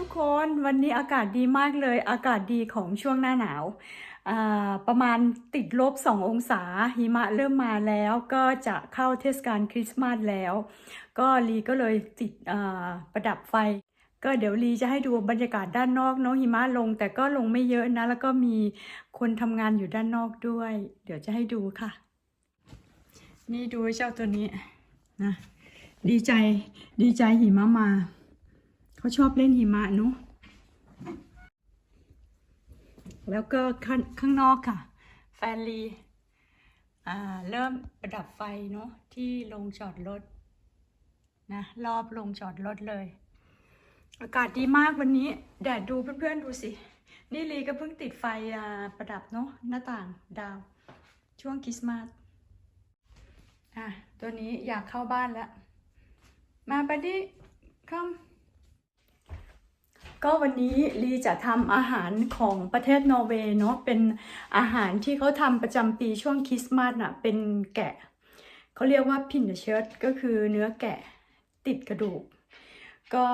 ทุกคนวันนี้อากาศดีมากเลย อากาศดีของช่วงหน้าหนาวประมาณติดลบ 2 องศาหิมะเริ่มมาแล้ว ก็จะเข้าเทศกาลคริสต์มาสแล้ว ก็ลีก็เลยติดประดับไฟ ก็เดี๋ยวลีจะให้ดูบรรยากาศด้านนอกเนาะหิมะลง แต่ก็ลงไม่เยอะนะ แล้วก็มีคนทำงานอยู่ด้านนอกด้วย เดี๋ยวจะให้ดูค่ะ นี่ดูเจ้าตัวนี้นะดีใจดีใจหิมะมา เขาชอบเล่นหิมะเนาะแล้วก็ข้างข้างนอกค่ะ แฟนลีอ่าเริ่มประดับไฟเนาะที่ลงจอดรถนะรอบลงจอดรถเลย อากาศดีมากวันนี้ แดดดูเพื่อนๆดูสิ นี่ลีก็เพิ่งติดไฟอ่าประดับเนาะหน้าต่างดาว ช่วงคริสต์มาสอะตัวนี้อยากเข้าบ้านแล้ว มาบัดดี้คำ ก็วันนี้ลีจะทำอาหารของประเทศนอร์เวย์เนาะเป็นอาหารที่เขาทำประจำปีช่วงคริสต์มาสน่ะเป็นแกะเขาเรียกว่าพินเชิร์ตก็คือเนื้อแกะติดกระดูก ก็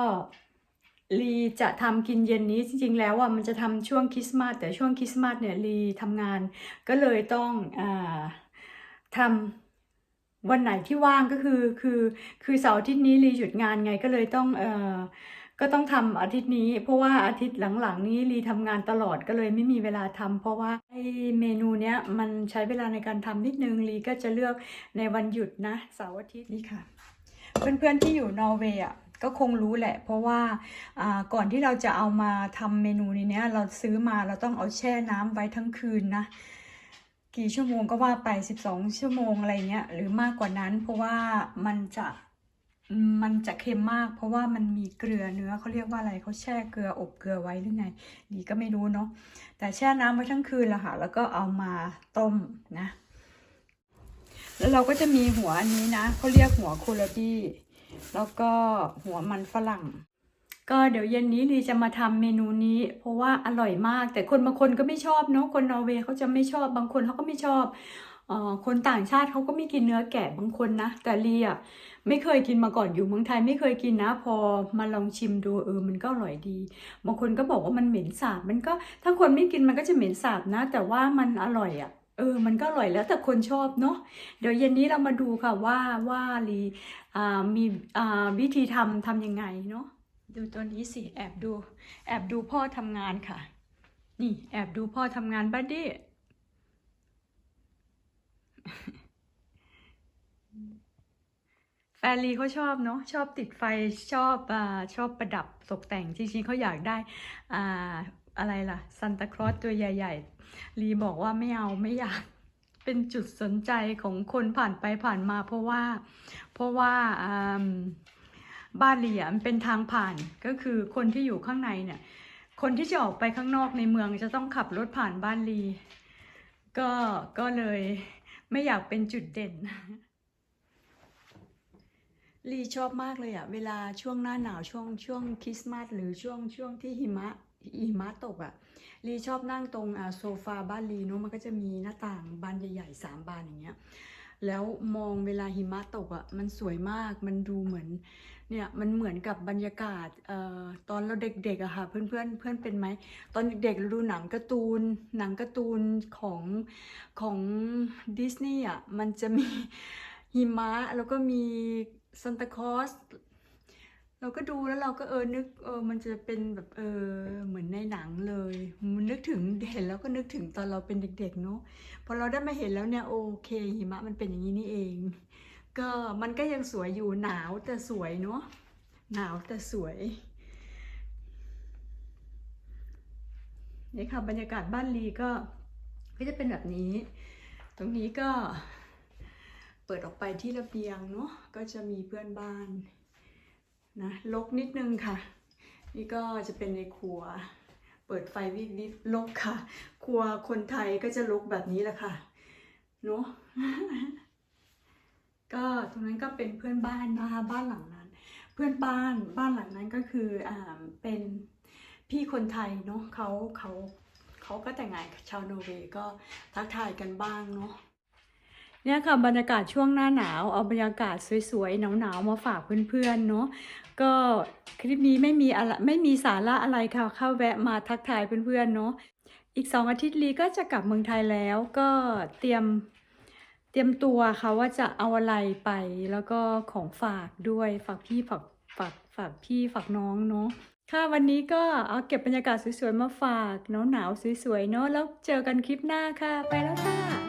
ลีจะทำกินเย็นนี้จริงๆแล้วอะมันจะทำช่วงคริสต์มาสแต่ช่วงคริสต์มาสเนี่ยลีทำงาน ก็เลยต้องอาทำวันไหนที่ว่างก็คือคือคือเสาร์อาทิตย์นี้ลีหยุดงานไงก็เลยต้องเอ่อ ก็ต้องทำอาทิตย์นี้ เพราะว่าอาทิตย์หลังๆ นี้ลีทำงานตลอดก็เลยไม่มีเวลาทำเพราะว่าไอเมนูเนี้ยมันใช้เวลาในการทำนิดนึงลีก็จะเลือกในวันหยุดนะเสาร์อาทิตย์นี่ค่ะ เพื่อนๆที่อยู่นอร์เวย์อะก็คงรู้แหละ เพราะว่าอ่าก่อนที่เราจะเอามาทำเมนูนี้เนี้ยเราซื้อมาเราต้องเอาแช่น้ำไว้ทั้งคืนนะกี่ชั่วโมงก็ว่าไป 12 ชั่วโมงอะไรเงี้ยหรือมากกว่านั้น เพราะว่ามันจะ มันจะเค็มมาก เพราะว่ามันมีเกลือเนื้อเขาเรียกว่าอะไรเขาแช่เกลืออบเกลือไว้หรือไง ดีก็ไม่รู้เนาะแต่แช่น้ำไว้ทั้งคืนแล้วค่ะ แล้วก็เอามาต้มนะ แล้วเราก็จะมีหัวอันนี้นะเขาเรียกหัวโคลาบี้แล้วก็หัวมันฝรั่ง ก็เดี๋ยวเย็นนี้ลีจะมาทำเมนูนี้ เพราะว่าอร่อยมาก แต่คนบางคนก็ไม่ชอบเนาะคนนอร์เวย์เขาจะไม่ชอบบางคนเขาก็ไม่ชอบ คนต่างชาติเขาก็ไม่กินเนื้อแกะบางคนนะ แต่ลีอะไม่เคยกินมาก่อนอยู่เมืองไทยไม่เคยกินนะ พอมาลองชิมดูเออมันก็อร่อยดี บางคนก็บอกว่ามันเหม็นสาบ มันก็ถ้าคนไม่กินมันก็จะเหม็นสาบนะ แต่ว่ามันอร่อยอะเออ มันก็อร่อยแล้วแต่คนชอบเนาะ เดี๋ยวเย็นนี้เรามาดูค่ะว่าว่าลีมีวิธีทำทำยังไงเนาะ ดูตัวนี้สิ แอบดู แอบดูพ่อทำงานค่ะ นี่แอบดูพ่อทำงานบัดดี้ แฟนลีเขาชอบเนาะชอบติดไฟชอบอ่าชอบประดับตกแต่งจริงๆเขาอยากได้อ่าอะไรล่ะซันตาคลอสตัวใหญ่ๆลีบอกว่าไม่เอาไม่อยากเป็นจุดสนใจของคนผ่านไปผ่านมาเพราะว่า เพราะว่าบ้านลีอะมันเป็นทางผ่านก็คือคนที่อยู่ข้างในเนี่ย คนที่จะออกไปข้างนอกในเมืองจะต้องขับรถผ่านบ้านลี ก็ก็เลย ไม่อยากเป็นจุดเด่น ลีชอบมากเลยอะเวลาช่วงหน้าหนาวช่วงช่วงคริสต์มาสหรือช่วงช่วงที่หิมะหิมะตกอะลีชอบนั่งตรงโซฟาบ้านลีเนาะมันก็จะมีหน้าต่างบานใหญ่ๆสามบานอย่างเงี้ย แล้วมองเวลาหิมะตกอะ่ะมันสวยมากมันดูเหมือนเนี่ยมันเหมือนกับบรรยากาศออตอนเราเด็กๆอะค่ะเพื่อนเพื่อนเพื่อนเป็นไหมตอนเด็กๆเราดูหนังการ์ตูน หนังการ์ตูนของของดิสนีย์อะมันจะมีหิมะแล้วก็มีซันตาคลอส เราก็ดูแล้วเราก็เออนึกเออมันจะเป็นแบบเออเหมือนในหนังเลยมันนึกถึงเห็นแล้วก็นึกถึงตอนเราเป็นเด็กๆเนาะพอเราได้มาเห็นแล้วเนี่ยโอเคหิมะมันเป็นอย่างนี้นี่เอง ก็มันก็ยังสวยอยู่หนาวแต่สวยเนาะหนาวแต่สวยนี่ค่ะบรรยากาศบ้านลีก็ก็จะเป็นแบบนี้ ตรงนี้ก็เปิดออกไปที่ระเบียงเนาะก็จะมีเพื่อนบ้าน นะลกนิดนึงค่ะ นี่ก็จะเป็นในครัว เปิดไฟวิบวิบลกค่ะ ครัวคนไทยก็จะลกแบบนี้แหละค่ะเนาะก็ตรงนั้นก็เป็นเพื่อนบ้านนะคะบ้านหลังนั้น เพื่อนบ้านบ้านหลังนั้นก็คืออ่าเป็นพี่คนไทยเนาะเขาเขาเขาก็แต่งงานกับชาวโนเวย์ก็ทักทายกันบ้างเนาะ เนี่ยค่ะบรรยากาศช่วงหน้าหนาว เอาบรรยากาศสวยๆหนาวๆมาฝากเพื่อนๆเนาะก็คลิปนี้ไม่มีอะไรไม่มีสาระอะไรค่ะเข้าแวะมาทักทายเพื่อนๆเนาะอีกสองอาทิตย์ลีก็จะกลับเมืองไทยแล้วก็เตรียมเตรียมตัวค่ะว่าจะเอาอะไรไปแล้วก็ของฝากด้วยฝากพี่ฝากฝากฝากพี่ฝากน้องเนาะค่ะวันนี้ก็เอาเก็บบรรยากาศสวยๆมาฝากหนาวๆสวยๆเนาะแล้วเจอกันคลิปหน้าค่ะ ไปแล้วค่ะ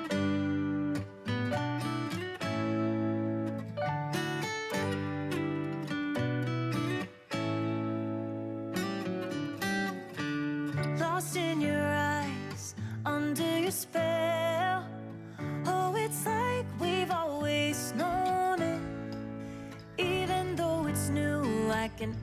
lost in your eyes, under your spell. Oh, it's like we've always known it. Even though it's new, I can